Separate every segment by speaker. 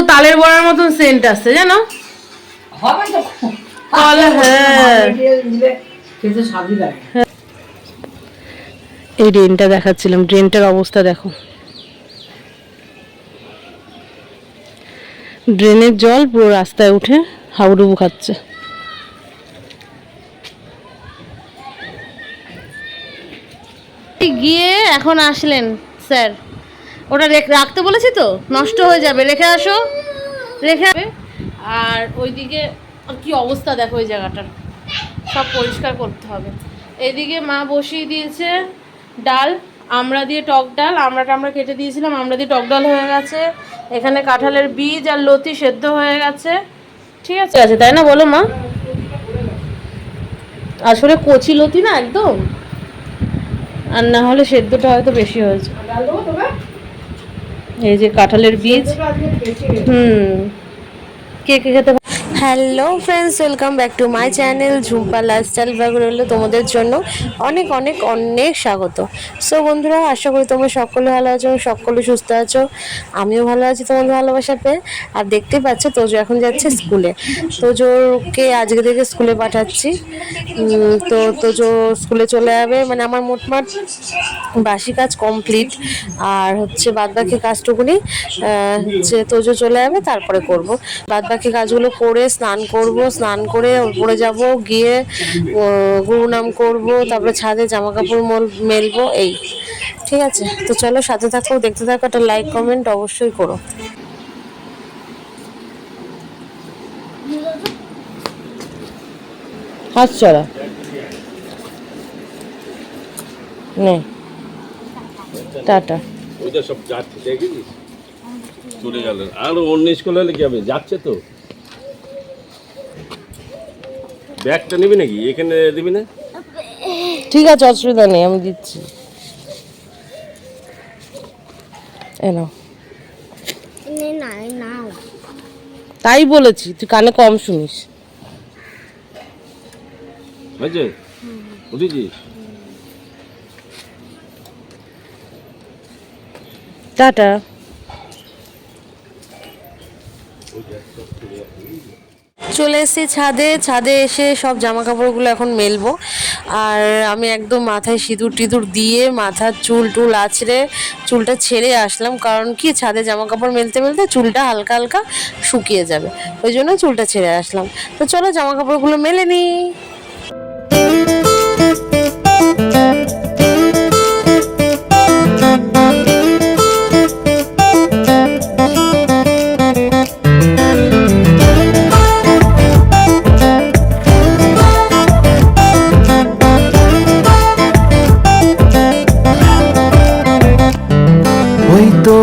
Speaker 1: পুরো তালের বড়ার মতন সেন্ট আসছে জানো?
Speaker 2: হবে তো।
Speaker 1: তাহলে হ্যাঁ। এই ড্রেনটা দেখাচ্ছিলাম ড্রেনটার অবস্থা দেখো। ড্রেনের জল পুরো রাস্তায় উঠে হাবুডুবু খাচ্ছে। গিয়ে এখন আসলেন স্যার। ওটা রেখ- রাখতে বলেছি তো? নষ্ট হয়ে যাবে। রেখে আসো। রেখে আর ওইদিকে কি অবস্থা দেখো ওই জায়গাটার। সব পরিষ্কার করতে হবে। এদিকে মা বসিয়ে দিয়েছে ডাল। আমরা দিয়ে টক ডাল। আমড়াটা আমরা কেটে দিয়েছিলাম। আমরা দিয়ে টক ডাল হয়ে গেছে। এখানে কাঁঠালের বীজ আর লতি সেদ্ধ হয়ে গেছে। ঠিক আছে? আছে, তাই না? বলো মা। আসলে কচি লতি না একদম? আর না হলে সেদ্ধটা হয়তো বেশি হয়েছে। এই যে কাঁঠালের বীজ। হুম। কে কে খেতে
Speaker 3: hello friends welcome back to my channel Jhumpa lifestyle blog রইল তোমাদের জন্য। অনেক অনেক অনেক স্বাগত। সো বন্ধুরা, আশা করি তোমরা সকলে ভালো আছো সকলে সুস্থ আছো। আমিও ভালো আছি তোমাদের ভালোবাসা পেয়ে। আর দেখতেই পাচ্ছ, তোজো এখন যাচ্ছে স্কুলে। তোজোকে আজকে থেকে স্কুলে পাঠাচ্ছি। তো তোজো স্কুলে চলে যাবে। মানে আমার মোটমাট বাসি কাজ কমপ্লিট। আর হচ্ছে বাদবাকি কাজটুকুনি হচ্ছে তোজো চলে যাবে, তারপরে করব। বাদবাকি কাজগুলো করে স্নান করব, স্নান করে উপরে যাব, গিয়ে গুরু নাম করব, তারপরে ছাদে জামা কাপড় মল- মেলবো, এই। ঠিক আছে? তো চলো সাথে থাকো, দেখতে থাকো, একটা লাইক কমেন্ট অবশ্যই করো।
Speaker 1: হাত চড়া নে। টাটা।
Speaker 4: ওইটা সব যাচ্ছে, দেখেছিস? চলে গেল। আর অন্য স্কুল হলে কি হবে? যাচ্ছে তো? ব্যাগটা নিবি নাকি? এখানে দিবি না?
Speaker 1: ঠিক আছে অসুবিধা নেই আমি দিচ্ছি। এনো তাই বলেছি তুই কানে কম শুনিস।
Speaker 4: বুঝেছিস?
Speaker 1: টাটা।
Speaker 3: চলে এসেছি ছাদে। ছাদে এসে সব জামা কাপড়গুলো এখন মেলবো। আর আমি একদম মাথায় সিঁদুর টিঁদুর দিয়ে মাথার চুল টুল আছড়ে চুলটা ছেড়ে আসলাম। কারণ কি, ছাদে জামা কাপড় মেলতে মেলতে চুলটা হালকা হালকা শুকিয়ে যাবে। ওই জন্য চুলটা ছেড়ে আসলাম। তো চলো জামা কাপড়গুলো মেলে নিই।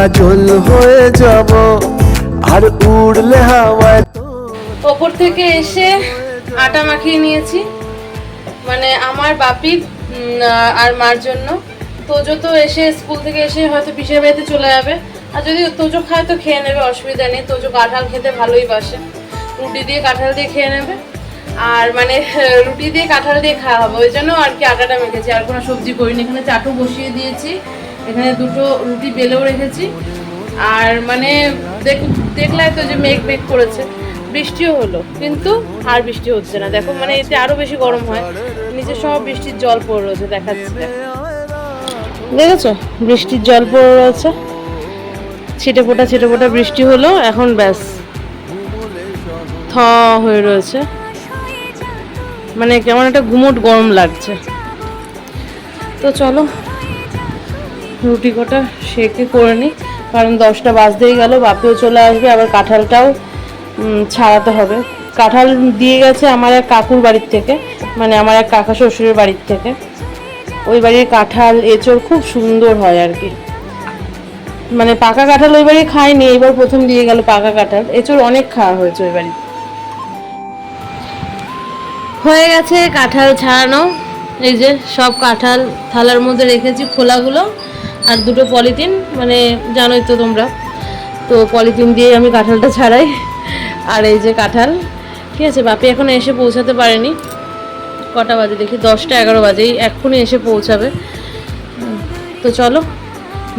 Speaker 5: কাজল হয়ে যাব, আর উড়লে হাওয়ায়
Speaker 1: ওপর থেকে এসে আটা মাখিয়ে নিয়েছি। মানে আমার বাপির আর মার জন্য। তোজো তো এসে স্কুল থেকে এসে হয়তো পিসের বাড়িতে চলে যাবে। আর যদি তোজো খায় তো খেয়ে নেবে, অসুবিধা নেই। তোজো কাঁঠাল খেতে ভালোই বাসে। রুটি দিয়ে কাঁঠাল দিয়ে খেয়ে নেবে। আর মানে রুটি দিয়ে কাঁঠাল দিয়ে খাওয়া হবে। ওই জন্য আর কি আটাটা মেখেছি। আর কোনো সবজি করিনি। এখানে চাটু বসিয়ে দিয়েছি। এখানে দুটো রুটি বেলেও রেখেছি। আর মানে দেখ দেখলাই তো যে মেঘ মেঘ করেছে। বৃষ্টিও হলো, কিন্তু আর বৃষ্টি হচ্ছে না। দেখো মানে এতে আরও বেশি গরম হয়। নিচে সব বৃষ্টির জল পড়ে রয়েছে, দেখাচ্ছে দেখেছ? বৃষ্টির জল পড়ে রয়েছে। ছিটে ফোটা ছিটে ফোটা বৃষ্টি হলো, এখন ব্যাস। থ হয়ে রয়েছে। মানে কেমন একটা গুমোট গরম লাগছে। তো চলো রুটি কটা সেকে করে নিই কারণ দশটা বাজতেই গেল, বাপেও চলে আসবে, আবার কাঁঠালটাও ছাড়াতে হবে। কাঁঠাল দিয়ে গেছে আমার এক কাকুর বাড়ির থেকে মানে আমার এক কাকা শ্বশুরের বাড়ির থেকে। ওই বাড়ির কাঁঠাল, এঁচড় খুব সুন্দর হয় আর কি। মানে পাকা কাঁঠাল ওই বাড়ি খাইনি এবার প্রথম দিয়ে গেল পাকা কাঁঠাল। এঁচড় অনেক খাওয়া হয়েছে ওই বাড়ি হয়ে গেছে কাঁঠাল ছাড়ানো। এই যে সব কাঁঠাল থালার মধ্যে রেখেছি খোলাগুলো। আর দুটো পলিথিন মানে জানোই তো তোমরা। তো পলিথিন দিয়ে আমি কাঁঠালটা ছাড়াই। আর এই যে কাঁঠাল, ঠিক আছে, বাপি এখনও এসে পৌঁছাতে পারেনি। কটা বাজে দেখি, দশটা এগারো বাজে এই এক্ষুনি এসে পৌঁছাবে। তো চলো,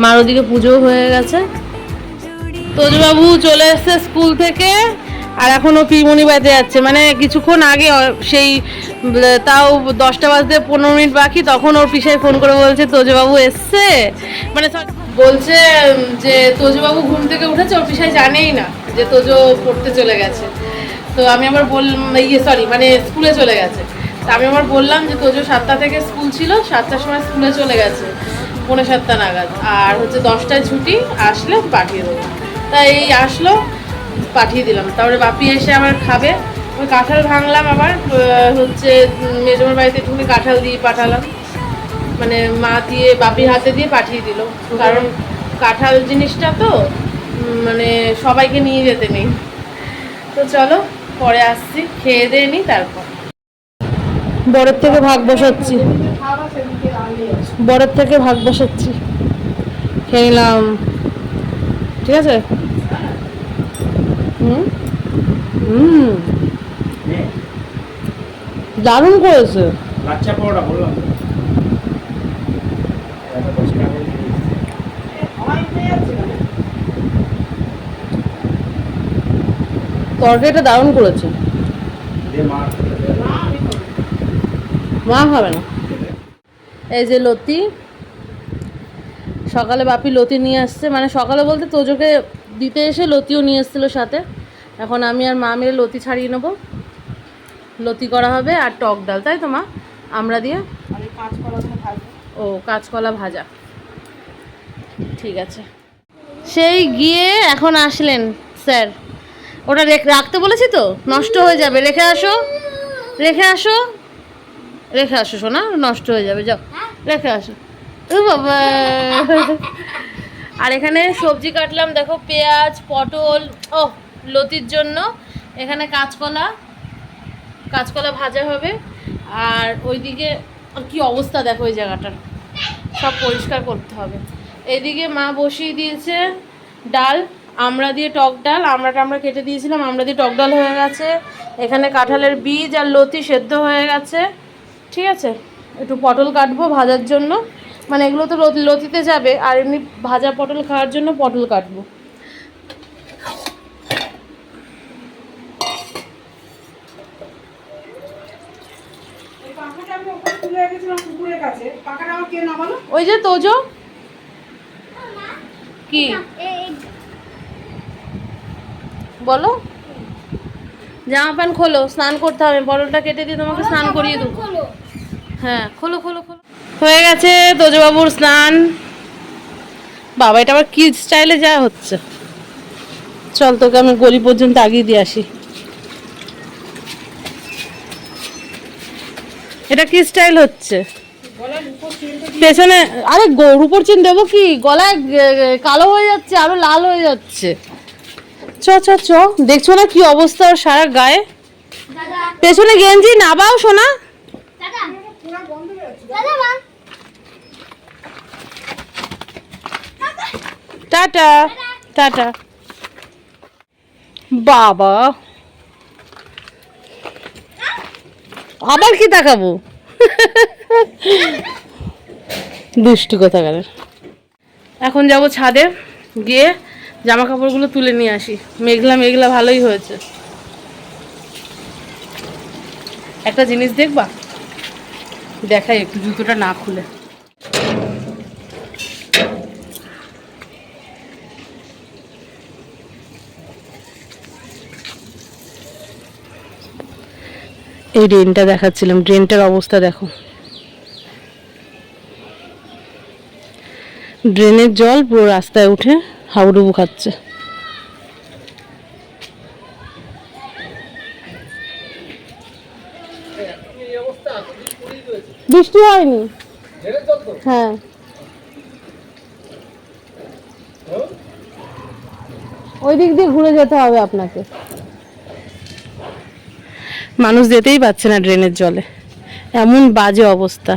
Speaker 1: মার ওদিকে পুজোও হয়ে গেছে। তোজবাবু চলে এসছে স্কুল থেকে। আর এখনও পিমনি বাজে যাচ্ছে? মানে কিছুক্ষণ আগে সেই তাও দশটা বাজতে পনেরো মিনিট বাকি, তখন ওর পিসায় ফোন করে বলছে, তোজবাবু এসছে? মানে বলছে যে তোজবাবু ঘুম থেকে উঠেছে, ওর পিসাই জানেই না যে তোজো পড়তে চলে গেছে। তো আমি আবার বল ইয়ে সরি মানে স্কুলে চলে গেছে। তা আমি আবার বললাম যে তোজো সাতটা থেকে স্কুল ছিল, সাতটার সময় স্কুলে চলে গেছে, পৌনে সাতটা নাগাদ। আর হচ্ছে দশটায় ছুটি, আসলে পাঠিয়ে দেবো। তাই এই আসলো পাঠিয়ে দিলাম। তারপরে বাপি এসে আবার খাবে। ওই কাঁঠাল ভাঙলাম আবার হচ্ছে মেজমার বাড়িতে একটুখানি কাঁঠাল দিয়ে পাঠালাম। মানে মা দিয়ে, বাপির হাতে দিয়ে পাঠিয়ে দিল। কারণ কাঁঠাল জিনিসটা তো মানে সবাইকে নিয়ে যেতে নেই। তো চলো, পরে আসছি, খেয়ে দিয়ে নিই তারপর। বরের থেকে ভাগ বসাচ্ছি। বরের থেকে ভাগ বসাচ্ছি। খেয়ে নিলাম। ঠিক আছে? হুম? হুম। দারুণ করেছে।
Speaker 6: লাচ্চা পাউডার বললাম।
Speaker 1: তরকারিটা দারুণ করেছে।
Speaker 6: মা
Speaker 1: খাবে না। এই যে লতি। সকালে বাপি লতি নিয়ে আসছে। মানে সকালে বলতে তোজোকে দিতে এসে লতিও নিয়ে এসেছিল সাথে। এখন আমি আর মা মিলে লতি ছাড়িয়ে নেব। লতি করা হবে আর টক ডাল তাই তো মা? আমরা দিয়ে ও কাঁচকলা ভাজা। ঠিক আছে। সেই গিয়ে এখন আসলেন স্যার। ওটা রেখ- রাখতে বলেছি তো? নষ্ট হয়ে যাবে। রেখে আসো। রেখে আসো। রেখে আসো সোনা। নষ্ট হয়ে যাবে যাও। রেখে আসো। ও বাবা। আর এখানে সবজি কাটলাম, দেখো পেঁয়াজ, পটল ও লতির জন্য। এখানে কাঁচকলা কাঁচকলা ভাজা হবে। আর ওইদিকে কি অবস্থা দেখো ওই জায়গাটার সব পরিষ্কার করতে হবে। এদিকে মা বসিয়ে দিয়েছে ডাল, আমরা দিয়ে টক ডাল আমরা টামড়া কেটে দিয়েছিলাম, আমরা দিয়ে টক ডাল হয়ে গেছে। এখানে কাঁঠালের বীজ আর লতি সেদ্ধ হয়ে গেছে। ঠিক আছে? একটু পটল কাটবো ভাজার জন্য। মানে এগুলো তো লতি- লতিতে যাবে আর এমনি ভাজা পটল খাওয়ার জন্য পটল কাটবো। ওই যে তোজো। কি? বলো। জামা প্যান্ট খোলো স্নান করতে হবে বটলটা কেটে দিয়ে তোমাকে স্নান করিয়ে দেবো। হ্যাঁ খোলো খোলো খোলো। হয়ে গেছে তোজবাবুর স্নান। বাবা, এটা আবার কি স্টাইলে যা হচ্ছে। চল তোকে আমি গলি পর্যন্ত আগিয়ে দিয়ে আসি। এটা কি স্টাইল হচ্ছে? পেছনে, আরে গো- রূপোর চেন দেবো কি? গলায় কালো হয়ে যাচ্ছে, আরও লাল হয়ে যাচ্ছে। চ চ চ, দেখছ না কি অবস্থা ওর সারা গায়ে? পেছনে গেঞ্জি নাবাও শোনা টাটা টাটা। বাবা। আবার কি তাকাবো দুষ্টু কোথাকারের। এখন যাব ছাদে, গিয়ে জামা কাপড়গুলো তুলে নিয়ে আসি। মেঘলা মেঘলা, ভালোই হয়েছে। একটা জিনিস দেখবা? দেখাই একটু জুতোটা না খুলে। এই ড্রেনটা দেখাচ্ছিলাম। ড্রেনটার অবস্থা দেখো। ড্রেনের জল পুরো রাস্তায় উঠে হাবুডুবু খাচ্ছে। বৃষ্টি হয়নি? হ্যাঁ। ওই দিক দিয়ে ঘুরে যেতে হবে আপনাকে। মানুষ যেতেই পারছে না ড্রেনের জলে। এমন বাজে অবস্থা।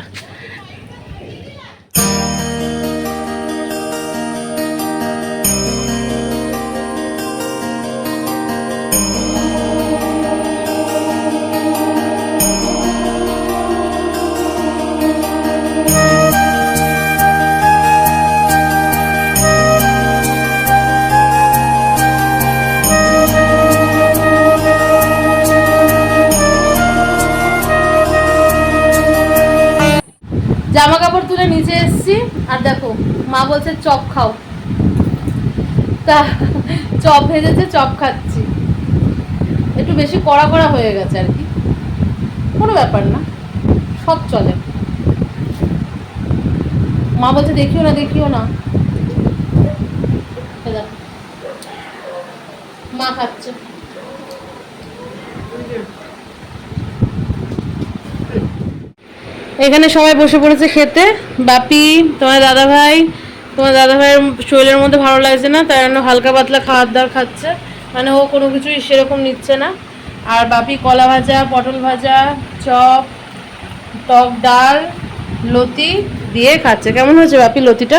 Speaker 1: নিচে এসেছি, আর দেখো, মা বলছে, চপ খাও। তা, চপ ভেজেছে, চপ খাচ্ছি। একটু বেশি কড়া কড়া হয়ে গেছে আর কি। কোনো ব্যাপার না, সব চলে। মা বলছে, দেখিও না দেখিও না। মা খাচ্ছে। এখানে সবাই বসে পড়েছে খেতে। বাপি তোমার দাদা ভাই তোমার দাদা ভাইয়ের শরীরের মধ্যে ভালো লাগছে না তাই জন্য হালকা পাতলা খাবার দাবার খাচ্ছে। মানে ও কোনো কিছুই সেরকম নিচ্ছে না। আর বাপি কলা ভাজা পটল ভাজা চপ টক ডাল লতি দিয়ে খাচ্ছে। কেমন হয়েছে বাপি লতিটা?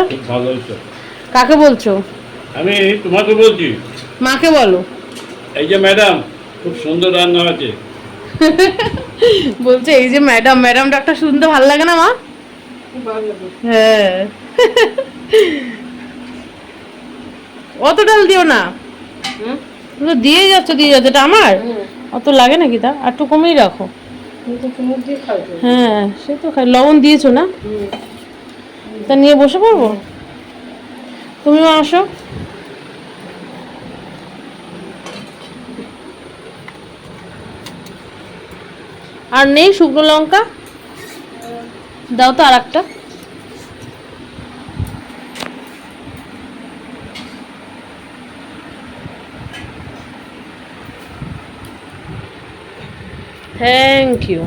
Speaker 1: কাকে বলছো?
Speaker 4: আমি তোমাকে বলছি।
Speaker 1: মাকে বলো।
Speaker 4: এই যে ম্যাডাম খুব সুন্দর রান্না আছে
Speaker 1: বলছে এই যে ম্যাডাম ম্যাডাম ডাকটা শুনতে ভালো লাগে না মা? হ্যাঁ। অত ডাল দিও না। দিয়ে যাচ্ছ দিয়ে যাচ্ছ এটা আমার? অত লাগে নাকি তা? আর একটু কমেই রাখো। হ্যাঁ সে তো খাই লবণ দিয়েছ না? তা নিয়ে বসে পড়ব? তুমিও আসো। আর নেই শুকনো লঙ্কা? দাও তো আর একটা থ্যাংক ইউ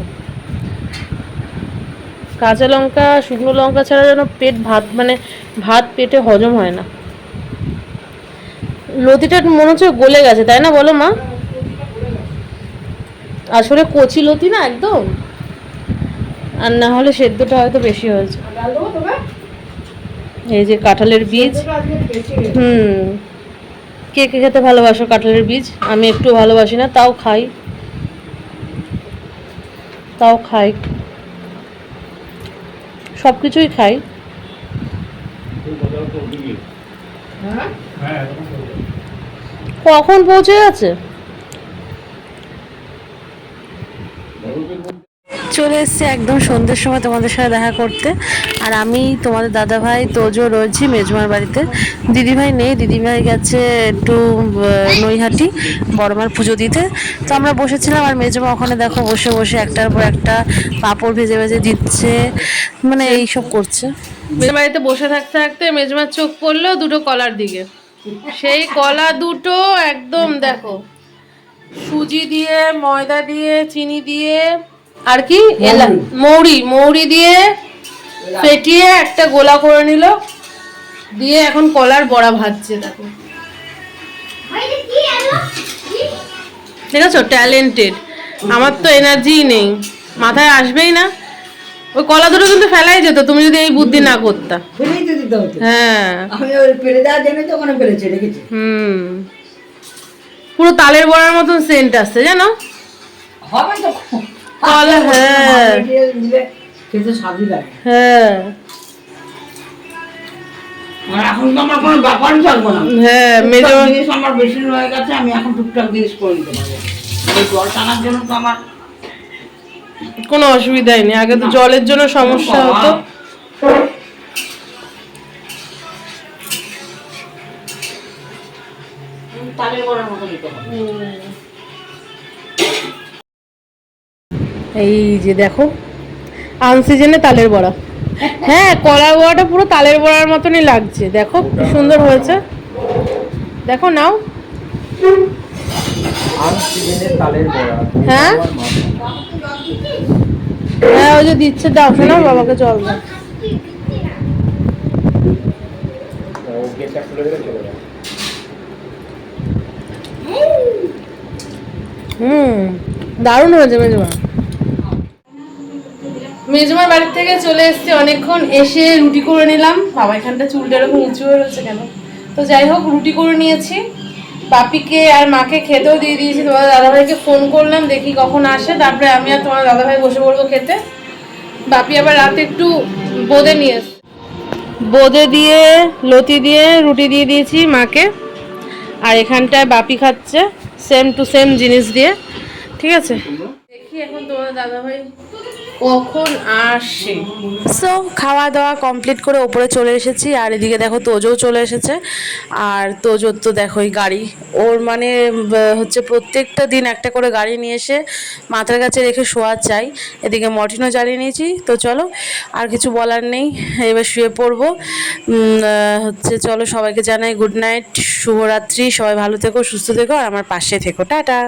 Speaker 1: কাঁচা লঙ্কা, শুকনো লঙ্কা ছাড়া যেন পেট ভাত মানে ভাত পেটে হজম হয় না। লতিটা মনে হচ্ছে গলে গেছে, তাই না বলো মা? আসলে কচি লতি না একদম? আর না হলে সেদ্ধটা হয়তো বেশি হয়েছে। এই যে কাঁঠালের বীজ। হুম। কে কে খেতে ভালোবাসো কাঁঠালের বীজ? আমি একটু ভালোবাসি না তাও খাই। তাও খাই। সব কিছুই খাই।
Speaker 2: হ্যাঁ?
Speaker 1: কখন পৌঁছে গেছে? চলে এসেছি একদম সন্ধ্যের সময় তোমাদের সাথে দেখা করতে। আর আমি, তোমাদের দাদা ভাই তোজো রয়েছি মেজমার বাড়িতে। দিদিভাই নেই, দিদিভাই গেছে একটু নৈহাটি, বড়মার পুজো দিতে। তো আমরা বসেছিলাম আর মেজমা ওখানে দেখো বসে বসে একটার পর একটা পাঁপড় ভেজে ভেজে দিচ্ছে। মানে এইসব করছে। বাড়িতে বসে থাকতে থাকতে মেজমার চোখ পড়ল দুটো কলার দিকে। সেই কলা দুটো একদম দেখো। সুজি দিয়ে ময়দা দিয়ে চিনি দিয়ে আর কি? মৌরি। মৌরি দিয়ে ফেটিয়ে একটা গোলা করে নিল। দিয়ে এখন কলার বড়া ভাজছে দেখো। ঠিক আছে ট্যালেন্টেড আমার তো এনার্জি নেই। মাথায় আসবেই না। ওই কলা দুটো কিন্তু ফেলাই যেত তুমি যদি এই বুদ্ধি না করতা। হ্যাঁ।
Speaker 2: আমি ওই ফেলে দেওয়ার জন্য তো ওখানে ফেলেছে রেখেছি
Speaker 1: হুম। পুরো তালের বড়ার মতন সেন্ট আসছে জানো? কলা, হ্যাঁ। হ্যাঁ।
Speaker 2: আমার কোনো
Speaker 1: হ্যাঁ মেজো
Speaker 2: আমার বেশি রয়ে গেছে আমি এখন টুকটাক জিনিস করে নিতে পারব। জল টানার জন্য তো আমার
Speaker 1: কোনো অসুবিধাই নেই। আগে তো জলের জন্য সমস্যা হতো। এই যে দেখো আনসিজনে তালের বড়া। হ্যাঁ কলা বড়াটা পুরো তালের বড়ার মতনই লাগছে। দেখো কি সুন্দর হয়েছে। দেখো নাও। হ্যাঁ? হ্যাঁ ওই যে দিচ্ছে দাও শোনা বাবাকে জল দাও। হুম, দারুণ হয়েছে মেজমা। মেজমার বাড়ির থেকে চলে এসেছি অনেকক্ষণ, এসে রুটি করে নিলাম। বাবা, এখানটা চুলটা এরকম উঁচু হয়ে রয়েছে কেন? তো যাই হোক, রুটি করে নিয়েছি। বাপিকে আর মাকে খেতেও দিয়ে দিয়েছি। তোমার দাদাভাইকে ফোন করলাম, দেখি কখন আসে। তারপরে আমি আর তোমার দাদাভাই বসে পড়ব খেতে। বাপি আবার রাতে একটু বোঁদে নিয়ে এসছে। বোঁদে দিয়ে, লতি দিয়ে, রুটি দিয়ে দিয়েছি মাকে। আর এখানটায় বাপি খাচ্ছে। সেম টু সেম জিনিস দিয়ে ঠিক আছে? দেখি এখন তোমার দাদা ভাই কখন আসে?
Speaker 3: সো খাওয়া দাওয়া কমপ্লিট করে ওপরে চলে এসেছি। আর এদিকে দেখো তোজও চলে এসেছে। আর তোজোর তো দেখো এই গাড়ি। ওর মানে হচ্ছে প্রত্যেকটা দিন একটা করে গাড়ি নিয়ে এসে মাথার কাছে রেখে শোয়া চাই। এদিকে মর্টিনও জ্বালিয়ে নিয়েছি। তো চলো, আর কিছু বলার নেই। এবার শুয়ে পড়ব। হচ্ছে চলো সবাইকে জানাই গুড নাইট, শুভরাত্রি। সবাই ভালো থেকো, সুস্থ থেকো, আর আমার পাশে থেকো। টাটা!